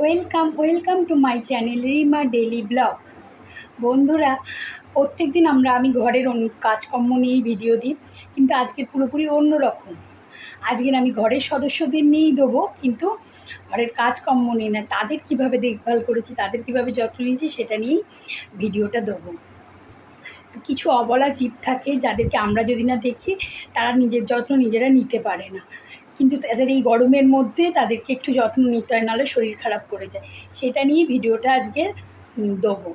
Welcome welcome to my channel Rima daily blog বন্ধুরা প্রত্যেক দিন আমরা, আমি ঘরের কাজকর্ম নিয়েই ভিডিও দিই, কিন্তু আজকে পুরোপুরি অন্য রকম আমি ঘরের সদস্যদের নিয়েই দেবো, কিন্তু ঘরের কাজকর্ম নিয়ে না, তাদের কীভাবে দেখভাল করেছি, তাদের কীভাবে যত্ন নিয়েছি, সেটা নিয়েই ভিডিওটা দেবো। কিছু অবলা জীব থাকে যাদেরকে আমরা যদি না দেখি, তারা নিজের যত্ন নিজেরা নিতে পারে না। কিন্তু তাদের এই গরমের মধ্যে তাদেরকে একটু যত্ন নিতে হয়, নাহলে শরীর খারাপ করে যায়। সেটা নিয়ে ভিডিওটা আজকে দেবো।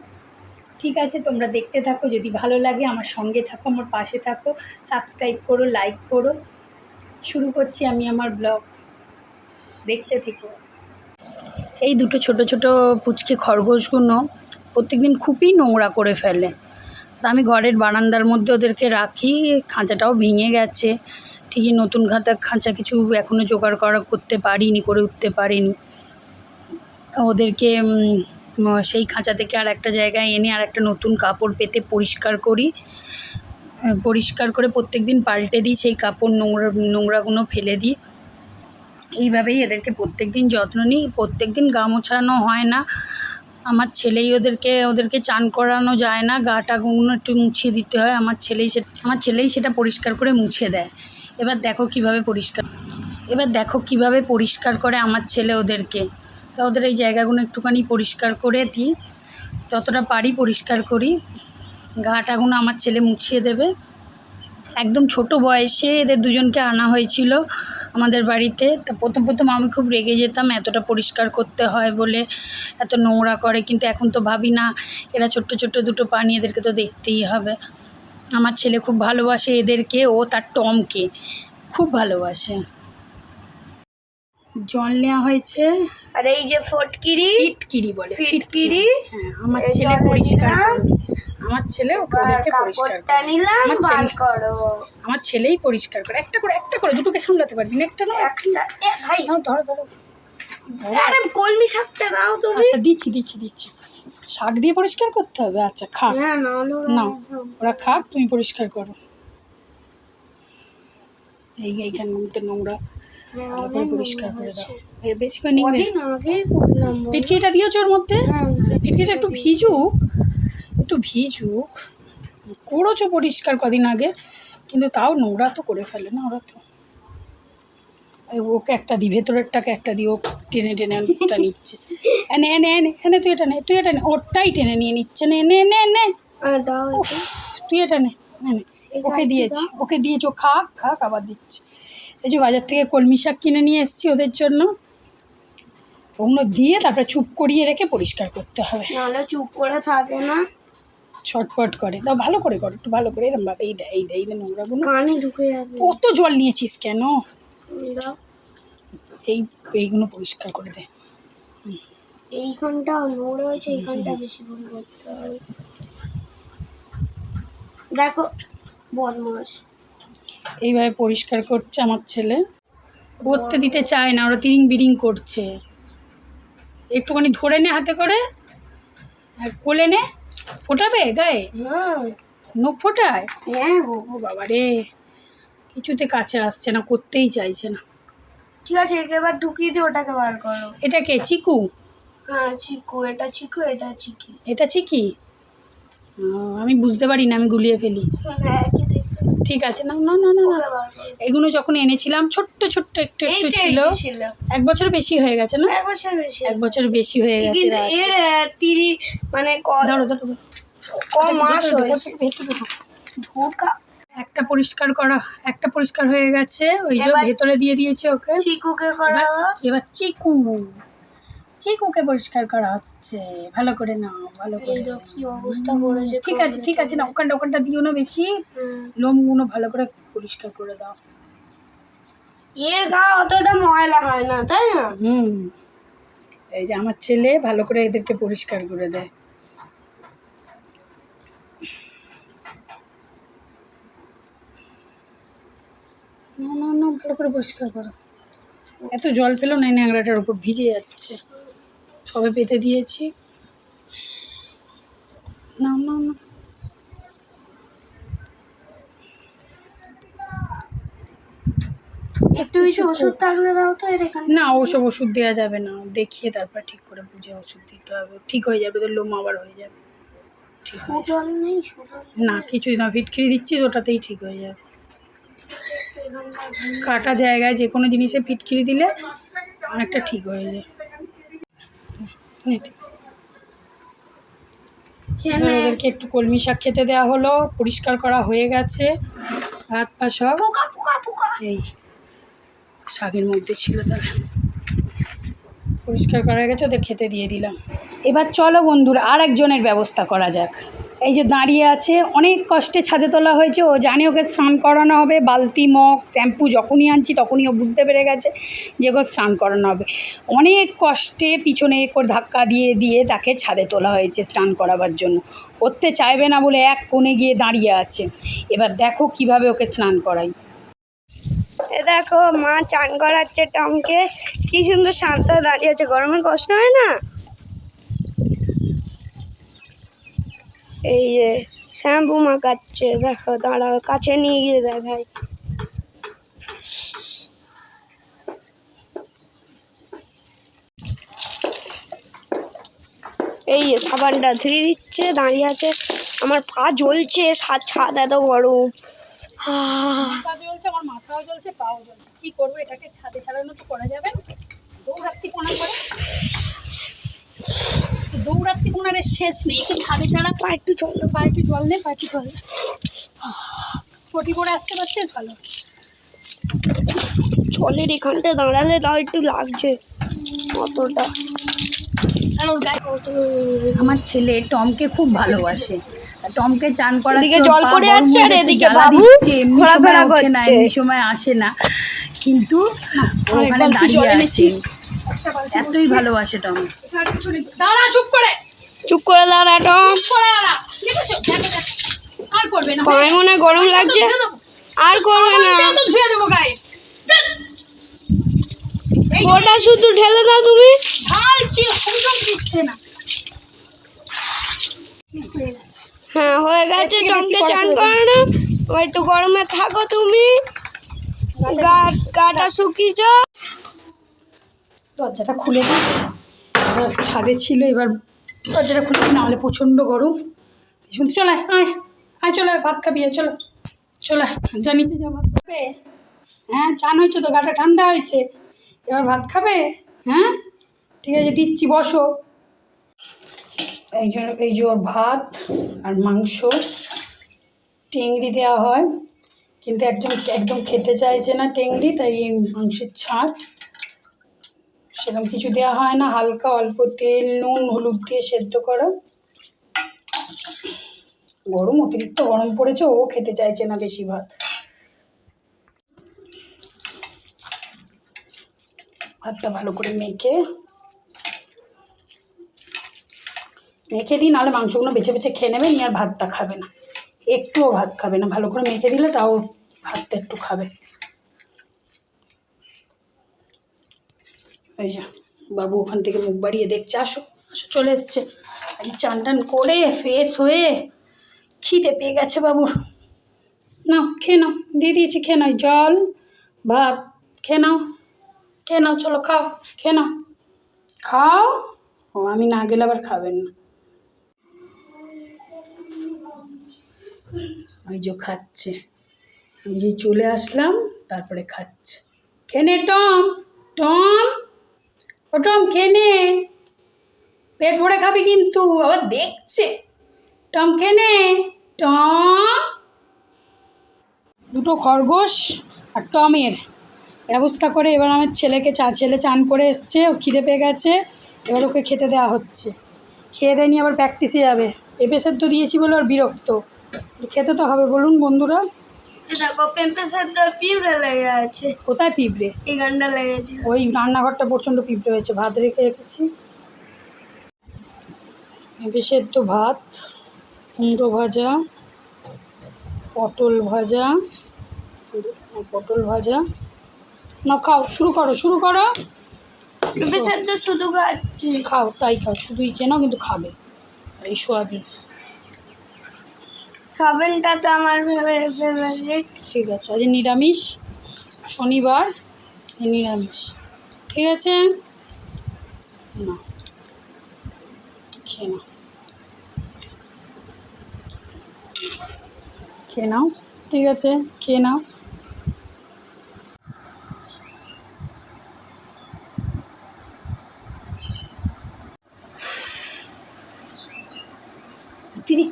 ঠিক আছে, তোমরা দেখতে থাকো, যদি ভালো লাগে আমার সঙ্গে থাকো, আমার পাশে থাকো সাবস্ক্রাইব করো লাইক করো। শুরু করছি আমি আমার ব্লগ দেখতে থেকো। এই দুটো ছোট ছোট পুচকে খরগোশগুলো প্রত্যেকদিন খুবই নোংরা করে ফেলে। আমি ঘরের বারান্দার মধ্যে ওদেরকে রাখি, খাঁচাটাও ভেঙে গেছে। ঠিকই নতুন খাঁচা খাঁচা কিছু এখনও জোগাড় করা, করতে পারিনি, করে উঠতে পারিনি। ওদেরকে সেই খাঁচা থেকে আর একটা জায়গায় এনে আর একটা নতুন কাপড় পেতে পরিষ্কার করি। পরিষ্কার করে প্রত্যেক দিন পাল্টে দিই, সেই কাপড় নোংরা, নোংরাগুলো ফেলে দিই। এইভাবেই এদেরকে প্রত্যেক দিন যত্ন নিই। প্রত্যেক দিন গা মোছানো হয় না। আমার ছেলেই ওদেরকে ওদেরকে চান করানো যায় না গাটাগুলো একটু মুছিয়ে দিতে হয়, আমার ছেলেই সে, আমার ছেলেই সেটা পরিষ্কার করে মুছে দেয়। এবার দেখো কীভাবে পরিষ্কার, এবার দেখো কীভাবে পরিষ্কার করে আমার ছেলে ওদেরকে। তা ওদের এই জায়গাগুলো একটুখানি পরিষ্কার করে দিই, যতটা পারি পরিষ্কার করি। গাটাগুলো আমার ছেলে মুছিয়ে দেবে। একদম ছোট বয়সে এদের দুজনকে আনা হয়েছিল আমাদের বাড়িতে। তা প্রথম প্রথম আমি খুব রেগে যেতাম এতটা পরিষ্কার করতে হয় বলে এত নোংরা করে। কিন্তু এখন তো ভাবি না এরা ছোট্ট ছোট্ট দুটো প্রাণী এদেরকে তো দেখতেই হবে। আমার ছেলে খুব ভালোবাসে এদেরকে ও তার টমকে খুব ভালোবাসে। জল নেওয়া হয়েছে। আর এই যে ফটকিরি? ফিটকিরি বলে ফিটকিরি। হ্যাঁ আমার ছেলে পরিষ্কার আমার ছেলে ওদেরকে পরিষ্কার করে। আমার ছেলেই পরিষ্কার করে। একটা করে একটা করে দুটোকে সামলাতে পারবি না একটা না ভাই। ধরো ধরো। আরে কলমি শাকটা দাও তুমি। আচ্ছা দিচ্ছি দিচ্ছি দিচ্ছি। শাক দিয়ে পরিষ্কার করতে হবে? আচ্ছা খা। হ্যাঁ না ওরা খাক তুমি পরিষ্কার করো। এই নোংরা হ্যাঁ, ভালো করে পরিষ্কার নোংরা করে দাও। এর বেশি করে করলাম পিটকিটা দিয়েছ ওর মধ্যে? হ্যাঁ, পিটকিটা একটু ভিজুক। একটু ভিজুক করেছ পরিষ্কার কদিন আগে কিন্তু তাও নোংরা তো করে ফেলে না ওরা তো। ওকে একটা দি ভেতরেরটাকে একটা দি ও টেনে টেনে ওটা নিচ্ছে। এনে এনে এনে এনে তুই এটা নে তুই এটা নে ওরটাই টেনে নিয়ে নিচ্ছে। নে নে নে নে। তুই এটা নে নে, নে। ওকে দিয়েছি ওকে দিয়েছি ও খাক খাক আবার দিচ্ছি। এই যে বাজার থেকে কলমি শাক কিনে নিয়ে এসেছি ওদের জন্য। ওগুলো দিয়ে তারপরে চুপ করিয়ে রেখে পরিষ্কার করতে হবে। নাহলে চুপ করে থাকে না। ছটপট করে। তাও ভালো করে করো একটু ভালো করে এরম ভাবে এই দেয় এই দেয় এই দে নোংরাগুলো। কানে ঢুকে যাবে। কত জল নিয়েছিস কেন? এই এইগুলো পরিষ্কার করে দে। এইখানটা নোংরা হয়েছে এইখানটা বেশি করে করতে হবে। দেখো বদমাস এইভাবে পরিষ্কার করছে আমার ছেলে। করতে দিতে চায় না ওরা তিরিং বিরিং করছে। একটুখানি ধরে নে হাতে করে আর কোলে নে। ফোটাবে গায়ে? হুম নখ ফোটায়? হ্যাঁ ও বাবা রে কিছুতে কাছে আসছে না করতেই চাইছে না। ঠিক আছে একে এবার ঢুকিয়ে দিয়ে ওটাকে বার করো। এটা কে চিকু? হ্যাঁ চিকু এটা চিকু এটা চিকি। এটা চিকি? আমি বুঝতে পারি না আমি গুলিয়ে ফেলি। হ্যাঁ ঠিক আছে। না না না না না। এগুলো যখন এনেছিলাম ছোট্ট ছোট্ট একটু একটু ছিল। এক বছর বেশি হয়ে গেছে না? এক বছর বেশি এক বছর বেশি হয়ে গেছে এর তিরি মানে ক- ধরো ধরো। ক মাস হয়েছে। ধোকা। একটা পরিষ্কার করা একটা পরিষ্কার হয়ে গেছে ওই যে ভেতরে দিয়ে দিয়েছে ওকে। চিকুকে করা এবার- এবার চিকু চিকুকে পরিষ্কার করা হচ্ছে ভালো করে নাও ভালো করে কি অবস্থা করেছে ঠিক আছে ঠিক আছে না ওখানটা ওখানটা দিও না বেশি। লোমগুলো ভালো করে পরিষ্কার করে দাও। এর গা অতটা ময়লা হয় না তাই না? হুম। এই যে আমার ছেলে ভালো করে এদেরকে পরিষ্কার করে দেয়। না না না ভালো করে পরিষ্কার করো। এত জল ফেলো না ন্যাংরাটার উপর ভিজে যাচ্ছে। সবে পেতে দিয়েছি। না না না। একটু বেশি ওষুধ থাকলে দাও তো এর এখানে। না ওসব ওষুধ দেওয়া যাবে না। দেখিয়ে তারপর ঠিক করে বুঝে ওষুধ দিতে হবে। ঠিক হয়ে যাবে তো লোম আবার হয়ে যাবে। ঠিক সুদল নেই সুদল না কিছুই না ফিটকিরি দিচ্ছিস ওটাতেই ঠিক হয়ে যাবে। কাটা জায়গায় যে কোনো জিনিসে ফিটকিরি দিলে অনেকটা ঠিক হয়ে যায়। ঠিক। ওদেরকে একটু কলমি শাক খেতে দেওয়া হলো পরিষ্কার করা হয়ে গেছে হাত পা সব। এই শাকের মধ্যে ছিল তাহলে। পরিষ্কার করা হয়ে গেছে ওদের খেতে দিয়ে দিলাম। এবার চলো বন্ধুর আর একজনের ব্যবস্থা করা যাক। এই যে দাঁড়িয়ে আছে, অনেক কষ্টে ছাদে তোলা হয়েছে, ও জানে ওকে স্নান করানো হবে, বালতি, মগ, শ্যাম্পু যখনই আনছি তখনই ও বুঝতে পেরে গেছে যে ওকে স্নান করানো হবে। অনেক কষ্টে পিছনে করে ধাক্কা দিয়ে দিয়ে তাকে ছাদে তোলা হয়েছে স্নান করাবার জন্য। করতে চাইবে না বলে এক কোণে গিয়ে দাঁড়িয়ে আছে। এবার দেখো কীভাবে ওকে স্নান করাই। দেখো, মা চান করাচ্ছে টমকে। কি সুন্দর শান্ত দাঁড়িয়ে আছে গরমে কষ্ট হয় না? এই যে শ্যাম্পু মাখাচ্ছে, দেখো, দাঁড়াও, কাছে নিয়ে গিয়ে দেখাই। এই যে সাবানটা ধুয়ে দিচ্ছে, দাঁড়িয়ে আছে। আমার পা জ্বলছে ছাদ ছাদ এত গরম। পা জ্বলছে, আমার মাথাও জ্বলছে, পাও জ্বলছে। কি করব, এটাকে ছাদে ছাড়ানো তো করা যাবে দৌড়াত্তি কোনা করে? দৌড়াত্তি কোনার এর শেষ নেই একটু ছাদে ছাড়া পা একটু চল পা একটু জল দে পা একটু জল দে। করে আসতে পারছিস? ভালো। জলের এখানটা দাঁড়ালে তাও একটু লাগছে অতটা। আর ওর গায়ে আমার ছেলে টমকে খুব ভালোবাসে। টমকে চান করার এদিকে জল পড়ে যাচ্ছে আর এদিকে বাবু ঘোরাফেরা না করছে। এমনি সময় আসে না। কিন্তু ওখানে দাঁড়িয়ে আছে। এতই ভালোবাসে টম দাঁড়া চুপ করে চুপ করে দাঁড়া। টম। আর করবে না পায়ে মনে হয় গরম লাগছে। আর করবে না। তো ধুয়ে দেবো গায়ে। ওটা শুধু ঢেলে দাও তুমি। ঢালছি সংযম দিচ্ছে না। হ্যাঁ হয়ে গেছে টমকে চান করে না। এবার একটু গরমে থাকো তুমি। গাটা শুকিয়েছ দরজাটা খুলে এবার ছাদে ছিল এবার দরজাটা খুলে দিই নাহলে প্রচণ্ড গরম। শুনতে চলে আয়, আয় চলে ভাত খাবি চলো চলে যা নিচে যা ভাত খাবে। হ্যাঁ চান হয়েছে তো গাটা ঠান্ডা হয়েছে। এবার ভাত খাবে হ্যাঁ? ঠিক আছে দিচ্ছি বসো। এই যে এই ওর ভাত আর মাংস টেংরি দেওয়া হয়। কিন্তু একজন একদম খেতে চাইছে না টেংরি তাই এই মাংসের ছাট। সেরকম কিছু দেওয়া হয় না, হালকা অল্প তেল, নুন, হলুদ দিয়ে সেদ্ধ করা। গরম, অতিরিক্ত গরম পড়েছে, ও খেতে চাইছে না বেশি ভাত। ভাতটা ভালো করে মেখে মেখে দিই, নাহলে মাংসগুলো বেছে বেছে খেয়ে নেবে, নিয়ে আর ভাতটা খাবে না। একটুও ভাত খাবে না, ভালো করে মেখে দিলে তাও ভাতটা একটু খাবে। এই যে, বাবু ওখান থেকে মুখ বাড়িয়ে দেখছে, আসো আসো, চলে এসছে। আজ চান টান করে ফ্রেশ হয়ে খিদে পেয়ে গেছে বাবুর। নাও, খেয়ে নাও, দিয়ে দিয়েছি, খেয়ে নাও জল, ভাত, খেয়ে নাও খেয়ে নাও, চলো খাও, খেয়ে নাও। খাও? ও, আমি না গেলে আবার খাবেন না। ওই যে খাচ্ছে। আমি যে চলে আসলাম, তারপরে খাচ্ছে। খেনে টম টম। টম খেনে পেট ভরে খাবি কিন্তু, আবার দেখছে। টম খেনে টম। দুটো খরগোশ আর টমের ব্যবস্থা করে এবার আমার ছেলেকে চা ছেলে চান করে এসছে, ও খিদে পেয়ে গেছে, এবার ওকে খেতে দেওয়া হচ্ছে। খেয়ে দেয়নি আবার প্র্যাকটিসে যাবে। পেঁপে সেদ্ধ দিয়েছি বলে ওর বিরক্ত। খেতে তো হবে, বলুন বন্ধুরা। দেখো পেঁপে সাথে পিঁপড়ে লেগে আছে। কোথায় পিঁপড়ে? এই গানটা লেগেছে। ওই রান্নাঘরটা প্রচণ্ড পিঁপড়ে হয়েছে ভাত রেখে রেখেছি। পেঁপে সেদ্ধ ভাত কুমড়ো ভাজা পটল ভাজা পটল ভাজা। না খাও শুরু করো শুরু করো। পেঁপে সাথে শুধু খাচ্ছি। খাও তাই খাও শুধুই নাও কিন্তু খাবে। এই সোয়াবিন। খাবেনটা তো আমার ফেভারিট ঠিক আছে, আজ নিরামিষ, শনিবার নিরামিষ। ঠিক আছে? না, খেয়ে নাও। খেয়ে নাও? ঠিক আছে, খেয়ে নাও।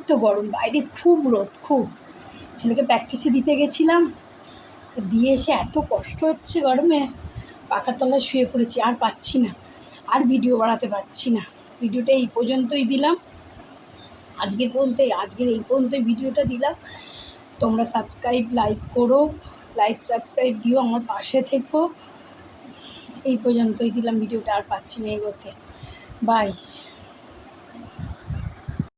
অতিরিক্ত গরম, বাইরে খুব রোদ, খুব। ছেলেকে প্র্যাকটিসে দিতে গেছিলাম, দিয়ে এসে এত কষ্ট হচ্ছে গরমে। পাখার তলায় শুয়ে পড়েছি, আর পাচ্ছি না, আর ভিডিও বাড়াতে পারছি না। ভিডিওটা এই পর্যন্তই দিলাম। আজকের পর্যন্তই আজকের এই পর্যন্তই ভিডিওটা দিলাম। তোমরা সাবস্ক্রাইব লাইক করো লাইক সাবস্ক্রাইব দিও, আমার পাশে থেকো। এই পর্যন্তই দিলাম ভিডিওটা আর পাচ্ছি না এগোতে। বাই